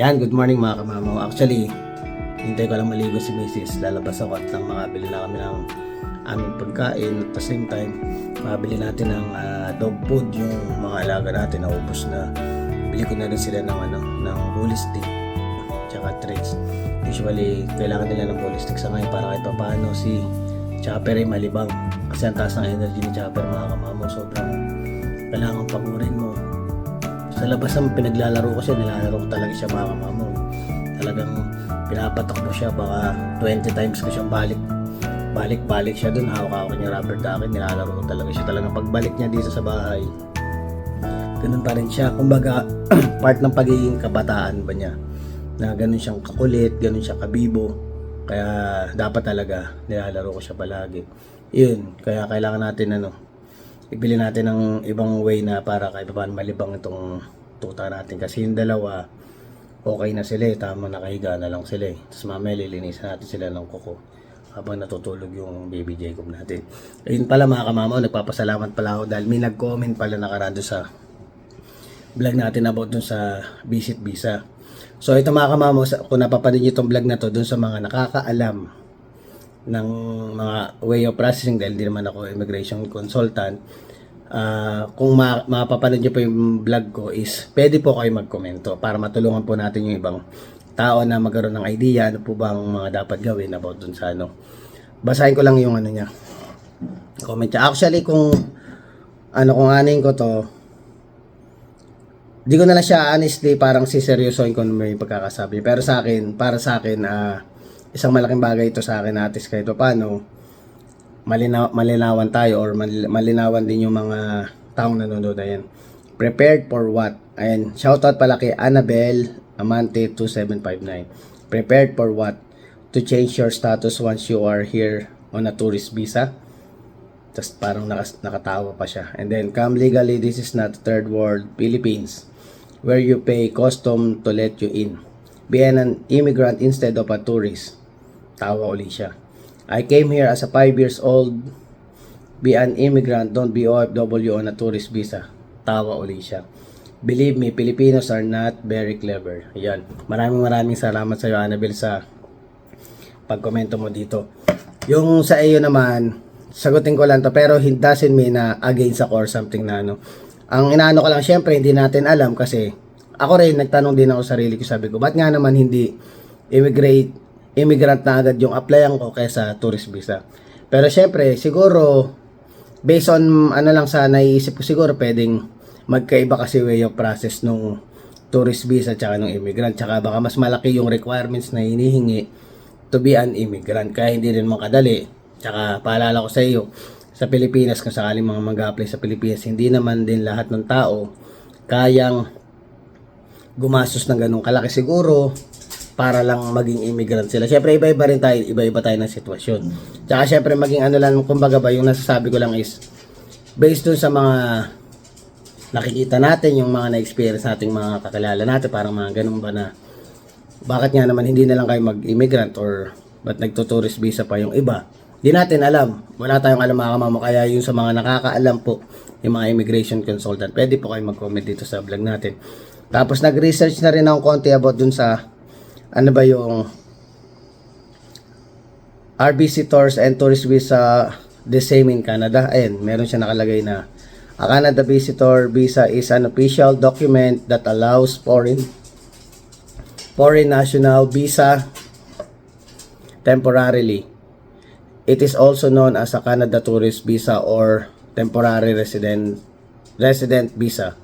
Yan, good morning mga kamamaw. Actually, hintay ko lang maligo si Mrs. Lalabas ako at nang makabili na kami ng aming pagkain. At the same time, makabili natin ng ah, dog food, yung mga alaga natin, naubos na. Bili ko na rin sila ng, ano, ng bully stick, tsaka treats. Usually, kailangan nila ng bully stick sa ngayon para kahit paano si Chopper ay malibang. Kasi ang taas ng energy ni Chopper mga kamamaw. Sobrang kailangan pagurin sa labas ang pinaglalaro ko siya, nilalaro ko talaga siya mga kamamo. Talagang pinapatak mo siya, baka 20 times ko siyang balik. Balik-balik siya dun, hawak-hawak niya rubber ducky, nilalaro ko talaga siya. Talagang pagbalik niya dito sa bahay, ganun pa rin siya. Kumbaga, part ng pagiging kabataan ba niya. Na ganun siyang kakulit, ganun siya kabibo. Kaya dapat talaga nilalaro ko siya palagi. Yun, kaya kailangan natin ano, ibili natin ng ibang way na para kahit paano malibang itong tuta natin kasi yung dalawa okay na sila eh, tama nakahiga na lang sila eh. Tapos mamaya lilinisan natin sila ng kuko habang natutulog yung baby Jacob natin. Ayun pala mga kamamaw, nagpapasalamat pala ako dahil may nag-comment pala nakaraan doon sa vlog natin about dun sa visit visa. So ito mga kamamaw, kung napapanood nyo itong vlog na to dun sa mga nakakaalam ng mga way of processing dahil hindi naman ako immigration consultant Ah, kung ma- mapapanood nyo po yung vlog ko is pwede po kayo magkomento para matulungan po natin yung ibang tao na magkaroon ng idea ano po ba ang mga dapat gawin about dun sa ano. Basahin ko lang yung ano niya. Comment niya. Actually kung ano kung anin ko to di ko na lang siya honestly parang siseryosoin ko may pagkakasabi. Pero sa akin para sa akin ah, isang malaking bagay ito sa akin natis kahit pa paano malinaw, malinawan tayo or mal- malinawan din yung mga taong nanonood ayan prepared for what ayan shoutout pala kay Annabel Amante 2759 prepared for what to change your status once you are here on a tourist visa tapos parang nakas- nakatawa pa siya. And then, come legally, this is not third world Philippines, where you pay custom to let you in. Be an immigrant instead of a tourist. Tawa uli siya. I came here as a 5 years old. Be an immigrant, don't be OFW on a tourist visa. Tawa uli siya. Believe me, Filipinos are not very clever. Ayan. Maraming maraming salamat sa iyo, Annabel, sa pagkomento mo dito. Yung sa iyo naman, sagutin ko lang to pero it doesn't mean na against ako or something na ano. Ang inaano ko lang, syempre hindi natin alam kasi ako rin nagtanong din ako sa sarili ko, sabi ko, ba't nga naman hindi immigrate immigrant na agad yung applyan ko kaysa tourist visa. Pero syempre, siguro based on ano lang sa naiisip ko siguro pwedeng magkaiba kasi way of process nung tourist visa tsaka nung immigrant. Tsaka baka mas malaki yung requirements na hinihingi to be an immigrant. Kaya hindi rin makadali. Tsaka paalala ko sa iyo sa Pilipinas kung sakaling mga mag-apply sa Pilipinas hindi naman din lahat ng tao kayang gumastos ng ganung kalaki. Siguro para lang maging immigrant sila. Syempre iba-iba rin tayo, iba-iba tayo ng sitwasyon. Tsaka syempre maging ano lang, kumbaga ba, yung nasasabi ko lang is based dun sa mga nakikita natin, yung mga na-experience nating mga kakilala natin, parang mga ganun ba na bakit nga naman hindi na lang kayo mag-immigrant or ba't nagtutourist visa pa yung iba. Di natin alam. Wala tayong alam mga kamamo. Kaya yung sa mga nakakaalam po, yung mga immigration consultant, pwede po kayo mag-comment dito sa vlog natin. Tapos nag-research na rin ako konti about dun sa ano ba yung RBC Tours and Tourist Visa the same in Canada. Ayan, meron siya nakalagay na a Canada Visitor Visa is an official document that allows foreign foreign national visa temporarily. It is also known as a Canada Tourist Visa or Temporary Resident Resident Visa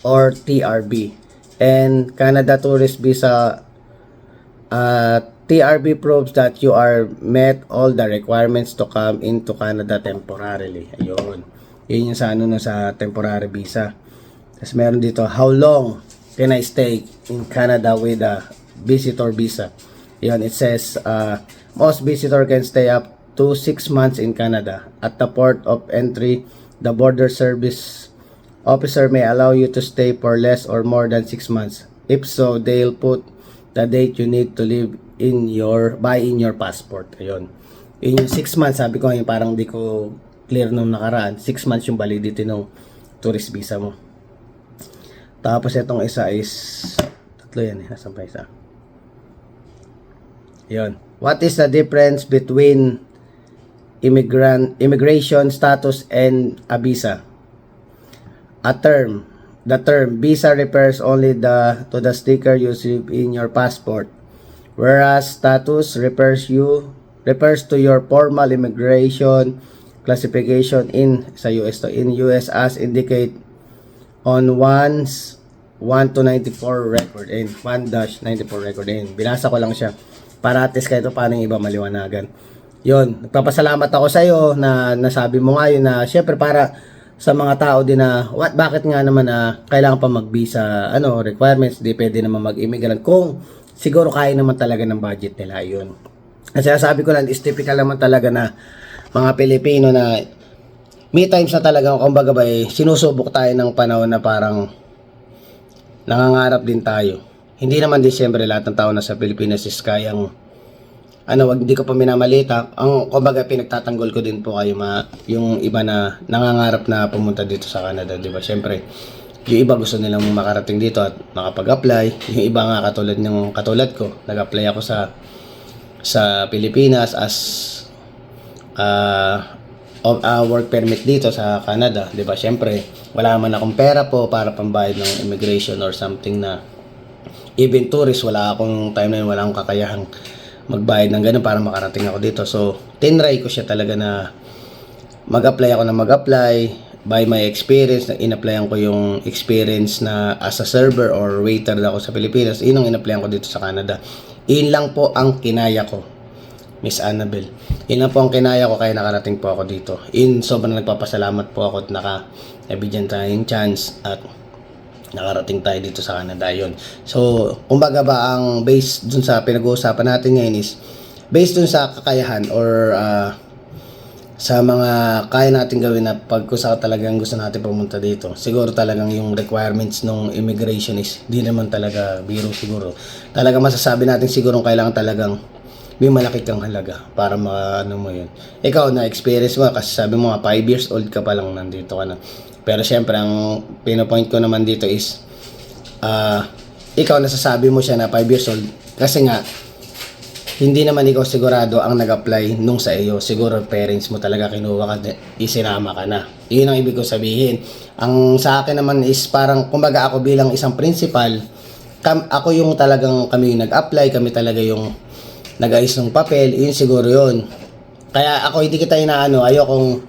or TRB. And Canada Tourist Visa uh, TRB proves that you are met all the requirements to come into Canada temporarily. Ayun. Yun yung sa ano na sa temporary visa. Tapos meron dito, how long can I stay in Canada with a visitor visa? Yun, it says, uh, most visitor can stay up to 6 months in Canada. At the port of entry, the border service officer may allow you to stay for less or more than 6 months. If so, they'll put the date you need to live in your buy in your passport. Ayun. Yun yung 6 months, sabi ko yung parang di ko clear nung nakaraan. 6 months yung validity ng tourist visa mo. Tapos itong isa is Tatlo yan eh. Nasaan pa isa? Yun. What is the difference between immigrant immigration status and a visa? A term. The term visa refers only the to the sticker you receive in your passport, whereas status refers you refers to your formal immigration classification in sa US to in US as indicate on one's 1 to 94 record in 1 dash 94 record. In binasa ko lang siya. Para at least kahit paano yung iba maliwanagan. Yon nagpapasalamat ako sa iyo na nasabi mo nga yun na syempre para sa mga tao din na what? Bakit nga naman na kailangan pa mag-visa ano requirements? Di pwede naman mag-immigrant. Kung siguro kaya naman talaga ng budget nila yun. Kasi sabi ko lang is typical naman talaga na mga Pilipino na may times na talaga kumbaga ba eh, sinusubok tayo ng panahon na parang nangangarap din tayo. Hindi naman din siyempre lahat ng tao na sa Pilipinas is kayang ano, wag hindi ko pa minamalita. Ang kumbaga pinagtatanggol ko din po kayo ma, yung iba na nangangarap na pumunta dito sa Canada, 'di ba? Siyempre, yung iba gusto nilang makarating dito at makapag-apply. Yung iba nga katulad ng katulad ko, nag-apply ako sa sa Pilipinas as uh, of uh, work permit dito sa Canada, 'di ba? Syempre, wala man akong pera po para pambayad ng immigration or something na even tourist, wala akong time na yun, wala akong kakayahang magbayad ng ganun para makarating ako dito. So, tinry ko siya talaga na mag-apply ako na mag-apply by my experience na in-applyan ko yung experience na as a server or waiter ako sa Pilipinas yun ang in-applyan ko dito sa Canada yun lang po ang kinaya ko Miss Annabel. Yun lang po ang kinaya ko kaya nakarating po ako dito. In sobrang nagpapasalamat po ako at naka nabigyan tayong chance at nakarating tayo dito sa Canada yun. So, kumbaga ba ang based dun sa pinag-uusapan natin ngayon is based dun sa kakayahan or ah, sa mga kaya natin gawin na pag kung sa talagang gusto natin pumunta dito. Siguro talagang yung requirements ng immigration is di naman talaga biro siguro. Talaga masasabi natin siguro kailangan talagang may malaki kang halaga para maano mo yun. Ikaw na experience mo kasi sabi mo nga 5 years old ka pa lang nandito ka na. Pero syempre ang pinopoint ko naman dito is ah ikaw nasasabi mo siya na 5 years old kasi nga hindi naman ikaw sigurado ang nag-apply nung sa iyo. Siguro parents mo talaga kinuha ka, isinama ka na. Yun ang ibig ko sabihin. Ang sa akin naman is parang, kumbaga ako bilang isang principal, kam, ako yung talagang kami yung nag-apply, kami talaga yung nag-ayos ng papel, yun siguro yun. Kaya ako hindi kita inaano, ayokong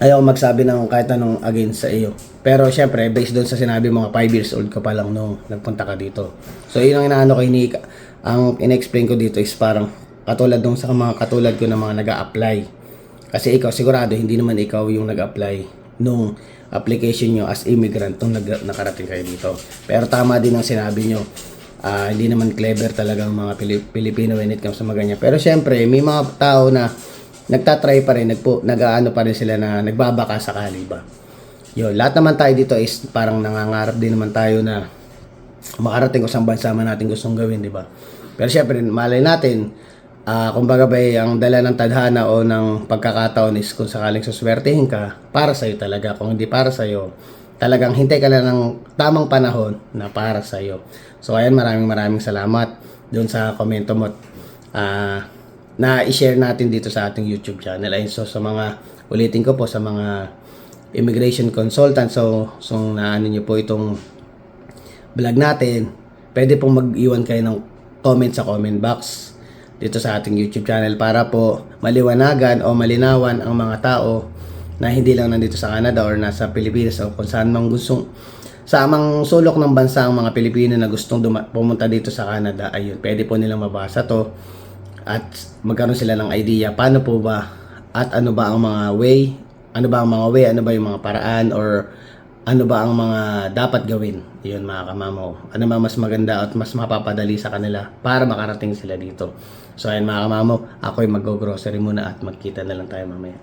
ayaw magsabi ng kahit anong against sa iyo. Pero syempre, based doon sa sinabi mo, 5 years old ka pa lang nung nagpunta ka dito. So, yun ang inaano ko, ini, ang in-explain ko dito is parang katulad nung sa mga katulad ko na mga nag apply Kasi ikaw, sigurado, hindi naman ikaw yung nag-apply nung application nyo as immigrant nung nag- nakarating kayo dito. Pero tama din ang sinabi nyo. Ah, hindi naman clever talaga ang mga Pili- Pilipino when it comes sa mga ganyan. Pero syempre, may mga tao na nagtatry pa rin, nagpo, nag-aano pa rin sila na nagbabaka sakali ba. Yun, lahat naman tayo dito is parang nangangarap din naman tayo na makarating kung saan bansa man natin gustong gawin, di ba? Pero syempre, malay natin, ah kumbaga ba eh, ang dala ng tadhana o ng pagkakataon is kung sakaling suswertehin ka, para sa'yo talaga. Kung hindi para sa'yo, talagang hintay ka lang ng tamang panahon na para sa'yo. So, ayan, maraming maraming salamat doon sa komento mo. Ah, na i-share natin dito sa ating YouTube channel. Ayun, so sa mga, ulitin ko po sa mga immigration consultant. So, so naano nyo po itong vlog natin, pwede pong mag-iwan kayo ng comment sa comment box dito sa ating YouTube channel para po maliwanagan o malinawan ang mga tao na hindi lang nandito sa Canada or nasa Pilipinas o kung saan mang gustong sa amang sulok ng bansa ang mga Pilipino na gustong pumunta dito sa Canada, ayun, pwede po nilang mabasa to at magkaroon sila ng idea paano po ba at ano ba ang mga way, ano ba ang mga way, ano ba yung mga paraan or ano ba ang mga dapat gawin. Yun mga kamamo. Ano ba mas maganda at mas mapapadali sa kanila para makarating sila dito. So ayun mga kamamo ako ay mag-grocery muna at magkita na lang tayo mamaya.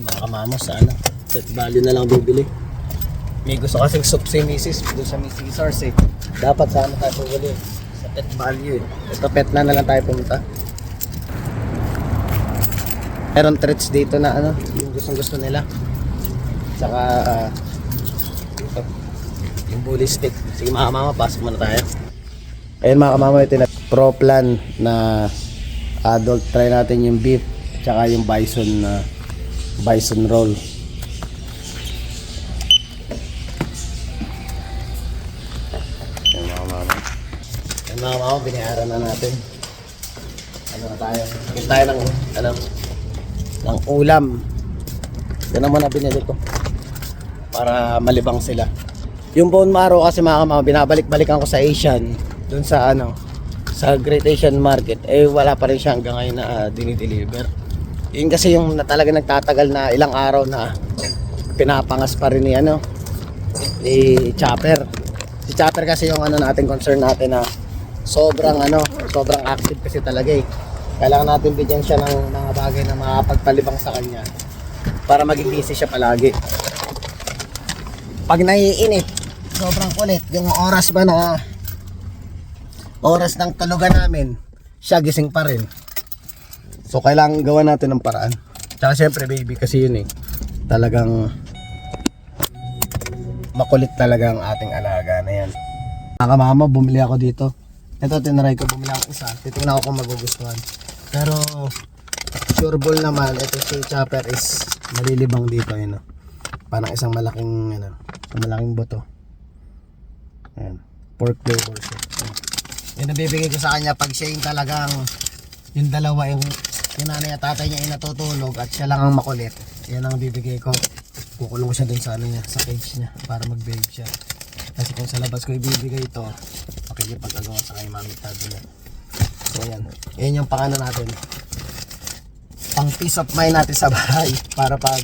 Mga kamamo sa set value na lang bibili. May gusto kasing soup si Mrs. doon sa Mrs. Source eh dapat sana tayo pumuli sa pet value eh ito pet na lang tayo pumunta meron treats dito na ano yung gustong gusto nila saka ah, ito Yung bully stick. Sige mga mama, pasok muna tayo. Ayun mga kamama, ito na pro plan na adult. Try natin yung beef, tsaka yung bison na bison roll. Mga mama, binayaran na natin. Ano na tayo? Bigyan tayo ng, ano, ng ulam. Yan naman na binili ko. Para malibang sila. Yung bone marrow kasi mga kamama, binabalik-balikan ko sa Asian. Dun sa ano, sa Great Asian Market. Eh wala pa rin siya hanggang ngayon na uh, dinideliver. Yun kasi yung na, talaga nagtatagal na ilang araw na pinapangas pa rin ni ano, ni Chopper. Si Chopper kasi yung ano natin concern natin na sobrang ano, sobrang active kasi talaga eh. Kailangan natin bigyan siya ng mga bagay na makapagpalibang sa kanya para maging busy siya palagi. Pag naiinit, sobrang kulit. Yung oras ba na oras ng tulugan namin, siya gising pa rin. So kailangan gawa natin ng paraan. Tsaka syempre baby kasi yun eh. Talagang makulit talaga ang ating alaga na yan. Mga mama, bumili ako dito. Ito, tinaray ko, bumili ako isa. Titingnan ko kung magugustuhan. Pero, sure ball naman, ito si Chopper is malilibang dito. Yun, oh. Parang isang malaking, ano, isang malaking buto. Ayan. Pork flavor siya. Yung nabibigay ko sa kanya pag siya yung talagang yung dalawa yung yung nanay at tatay niya ay natutulog at siya lang ang makulit. Yan ang bibigay ko. Kukulong ko siya dun sa ano niya, sa cage niya para mag-behave siya. Kasi kung sa labas ko ibibigay ito, makikipag-agawa sa kay mami daddy niya. So yan. Yan yung pangano natin. Pang peace of mind natin sa bahay para pag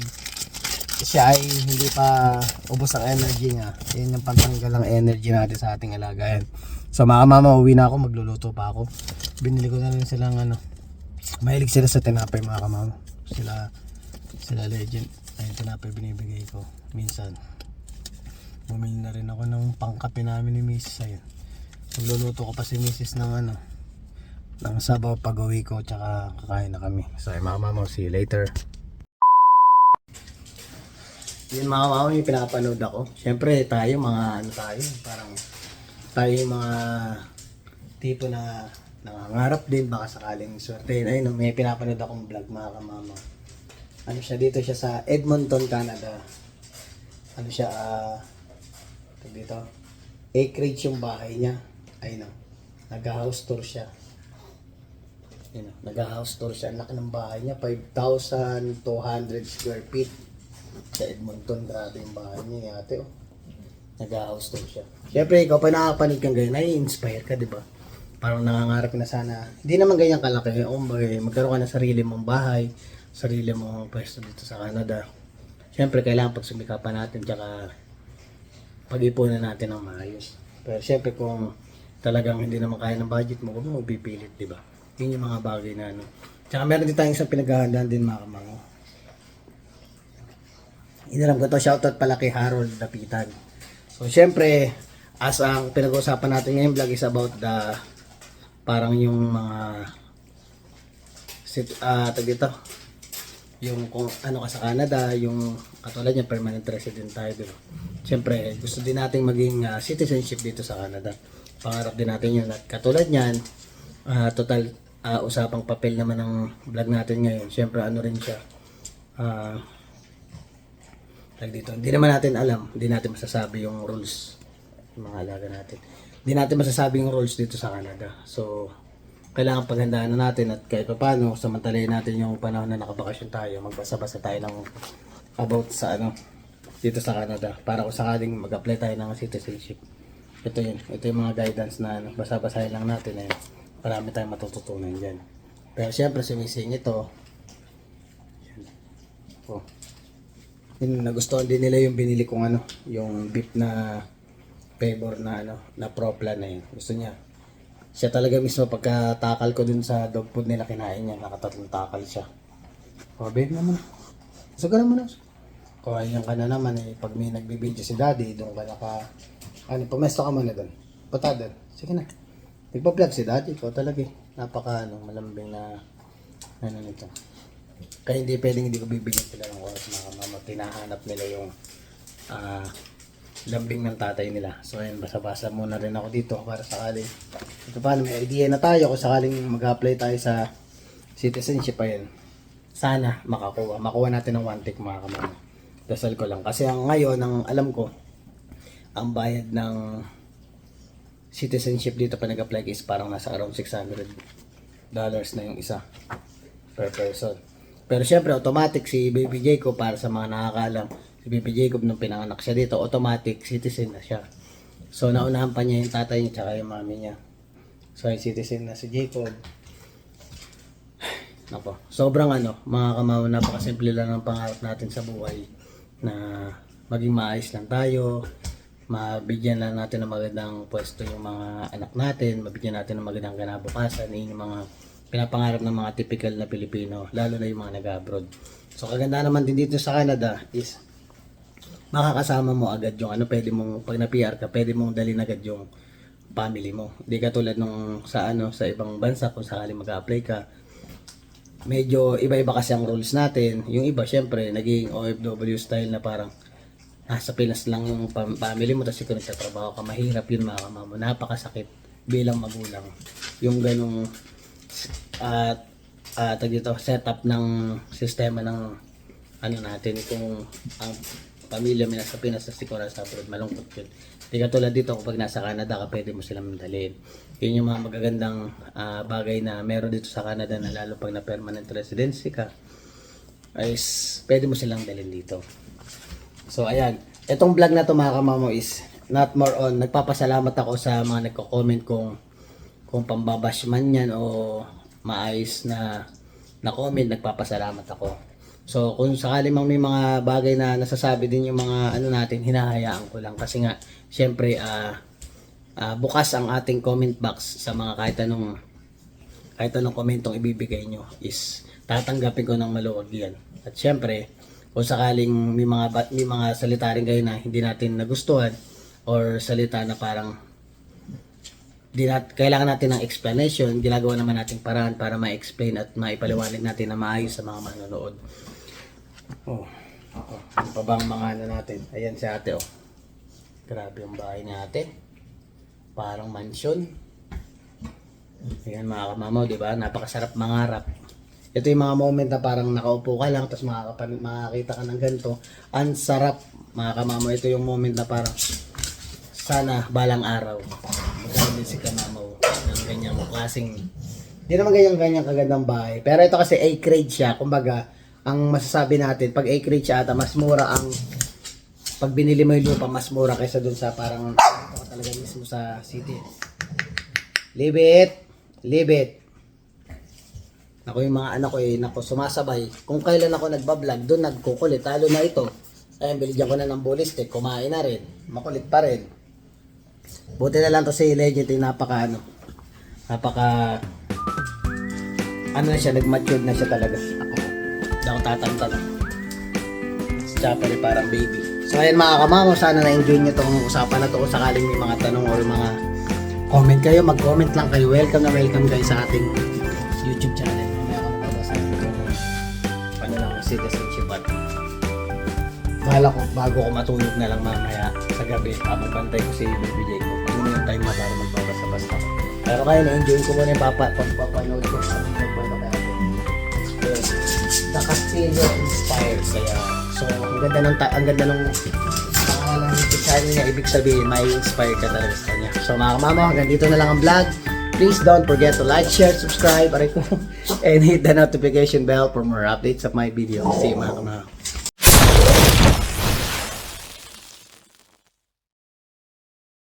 siya ay hindi pa ubos ang energy niya. Yan yung pantanggal ang energy natin sa ating alagayan. So mga mama, uwi na ako, magluluto pa ako. Binili ko na rin silang ano, mahilig sila sa tinapay mga kamama. Sila, sila legend. Ayun, tinapay binibigay ko. Minsan, bumili na rin ako ng pangkape namin ni Mrs. Ayun. Magluluto ko pa si Mrs. ng ano, ng sabaw pag uwi ko, tsaka kakain na kami. So ayun, mga mama, see you later. Yun mga mama, yung pinapanood ako. Siyempre, tayo mga ano tayo, parang tayo yung mga tipo na nangangarap din baka sakaling swerte. Ayun, may pinapanood akong vlog mga kamama. Ano siya dito siya sa Edmonton, Canada. Ano siya tawag dito. Acreage yung bahay niya. Ayun oh. Nag-house tour siya. Ayun oh. Nag-house tour siya. Ang laki ng bahay niya. 5,200 square feet. Sa Edmonton. Grabe yung bahay niya. ni Ate oh. Nag-house tour siya. Siyempre, ikaw pa nakakapanig kang ganyan, nai-inspire ka, di ba? Parang nangangarap na sana. Hindi naman ganyan kalaki. O magkaroon ka ng sarili mong bahay, sarili mong pwesto dito sa Canada. Siyempre, kailangan pagsumikapan natin, tsaka pag-ipunan natin ng maayos. Pero siyempre, kung talagang hindi naman kaya ng budget mo, huwag mo pipilit, di ba? Yun yung mga bagay na ano. Tsaka meron din tayong isang pinaghahandaan din mga kamango. Inalam ko to, shoutout pala kay Harold Dapitan. So, syempre, as ang pinag-uusapan natin ngayon vlog is about the parang yung mga sit ah tag dito yung kung ano ka sa Canada, yung katulad niya permanent resident tayo dito. Siyempre, gusto din nating maging ah, citizenship dito sa Canada. Pangarap din natin yun. At katulad niyan, ah, total ah, usapang papel naman ng vlog natin ngayon. Siyempre, ano rin siya. Ah, tag dito. Hindi naman natin alam, hindi natin masasabi yung rules ng mga alaga natin. Hindi natin masasabi yung rules dito sa Canada. So, kailangan paghandaan na natin at kahit pa paano, samantalayin natin yung panahon na nakabakasyon tayo, magbasa-basa tayo ng about sa ano, dito sa Canada para kung sakaling mag-apply tayo ng citizenship. Ito yun, ito yung mga guidance na ano, basa-basahin lang natin eh. Marami tayong matututunan dyan. Pero syempre, sumising ito. Yan. Oh. Yun, nagustuhan din nila yung binili kong ano, yung beef na favor na ano, na pro plan na yun. Gusto niya. Siya talaga mismo pagkatakal ko dun sa dog food nila kinain niya, nakatatlong takal siya. Oh, babe naman. Suga naman na. Kuhain ka na naman eh. Pag may nagbibideo si daddy, doon ka naka... Ano, pumesto ka muna doon. Punta doon. Sige na. Nagpa-vlog si daddy ko talaga eh. Napaka ano, malambing na ano nito. Kaya hindi pwedeng hindi ko bibigyan sila ng oras mga mama. Tinahanap nila yung ah lambing ng tatay nila. So ayun, basa-basa muna rin ako dito para sakaling ito paano may idea na tayo kung sakaling mag-apply tayo sa citizenship ayun. Sana makakuha. Makuha natin ng one tick mga kamama. Dasal ko lang. Kasi ang ngayon, ang alam ko, ang bayad ng citizenship dito pa nag-apply is parang nasa around 600 dollars na yung isa per person. Pero syempre, automatic si Baby Jacob para sa mga nakakalam, si Baby Jacob nung pinanganak siya dito, automatic citizen na siya. So, naunahan pa niya yung tatay niya tsaka yung mami niya. So, yung citizen na si Jacob. Nako, sobrang ano, mga kamawa, napakasimple lang ng pangarap natin sa buhay na maging maayos lang tayo, mabigyan lang natin ng magandang pwesto yung mga anak natin, mabigyan natin ng magandang kinabukasan, yun yung mga pinapangarap ng mga typical na Pilipino, lalo na yung mga nag-abroad. So kaganda naman din dito sa Canada is makakasama mo agad yung ano, pwede mong, pag na-PR ka, pwede mong dalhin agad yung family mo. Hindi katulad nung sa ano, sa ibang bansa kung sakaling mag-apply ka, medyo iba-iba kasi ang rules natin. Yung iba, syempre, naging OFW style na parang nasa Pinas lang yung family mo tapos ikaw nagtatrabaho ka. Mahirap yun mga kamamo. Napakasakit bilang magulang. Yung ganong at uh, dito, setup ng sistema ng ano natin kung ang pamilya mo nasa Pinas tapos ikaw nasa abroad, malungkot yun. Hindi katulad dito kapag nasa Canada ka, pwede mo silang dalhin. Yun yung mga magagandang ah, bagay na meron dito sa Canada na lalo pag na permanent residency ka is pwede mo silang dalhin dito. So ayan, itong vlog na to mga kamamo is not more on nagpapasalamat ako sa mga nagko-comment kung kung pambabash man yan o maayos na na comment nagpapasalamat ako. So kung sakali mang may mga bagay na nasasabi din yung mga ano natin hinahayaan ko lang kasi nga syempre ah ah, bukas ang ating comment box sa mga kahit anong kahit anong komentong ibibigay nyo is tatanggapin ko ng maluwag yan. At syempre, kung sakaling may mga, may mga salita rin kayo na hindi natin nagustuhan or salita na parang di nat kailangan natin ng explanation, ginagawa naman nating paraan para ma-explain at maipaliwanag natin na maayos sa mga manonood. Oh, oh ano pa bang mga ano natin? Ayan si ate oh. Grabe yung bahay ni ate. Parang mansion. Ayan mga kamamaw, di ba? Napakasarap mangarap. Ito yung mga moment na parang nakaupo ka lang tapos makakapan, makakita ka ng ganito. Ang sarap mga kamamaw. Ito yung moment na parang sana balang araw. Magkakaroon din si kamamaw ng ganyang klaseng hindi naman ganyan ganyan kagandang bahay. Pero ito kasi acreage siya. Kumbaga, ang masasabi natin, pag acreage siya ata, mas mura ang pag binili mo yung lupa, mas mura kaysa dun sa parang ito talaga mismo sa city. Leave it. Leave it. Ako yung mga anak ko eh, nako sumasabay. Kung kailan ako nagbablog, doon nagkukulit. Talo na ito. Ayun, binigyan ko na ng ballistic. Kumain na rin. Makulit pa rin. Buti na lang to si Legend yung napaka ano. Napaka ano na siya, nag-matured na siya talaga. Ako. Hindi ako tatanta na. Si eh, parang baby. So ayun mga kamamo, sana na-enjoy nyo tong usapan na to kung sakaling may mga tanong or mga comment kayo, mag-comment lang kayo. Welcome na welcome kayo sa ating YouTube channel. Citizenship at Bahala ko, bago ko matulog na lang mamaya sa gabi, habang bantay ko si Baby Jacob. Yun yung time na para magbabasa-basa ako. Pero kaya na-enjoy ko muna yung papa, pagpapanood ko sa nagkwento kaya ako. The Castillo Inspired. Kaya, so, ang ganda ng, ta- ang ganda ng pangalan ng channel niya, ibig sabihin, may inspire ka talaga sa kanya. So, mga kamama, hanggang dito na lang ang vlog. Please don't forget to like, share, subscribe, aray ko, and hit the notification bell for more updates of my video. See you mga kamama.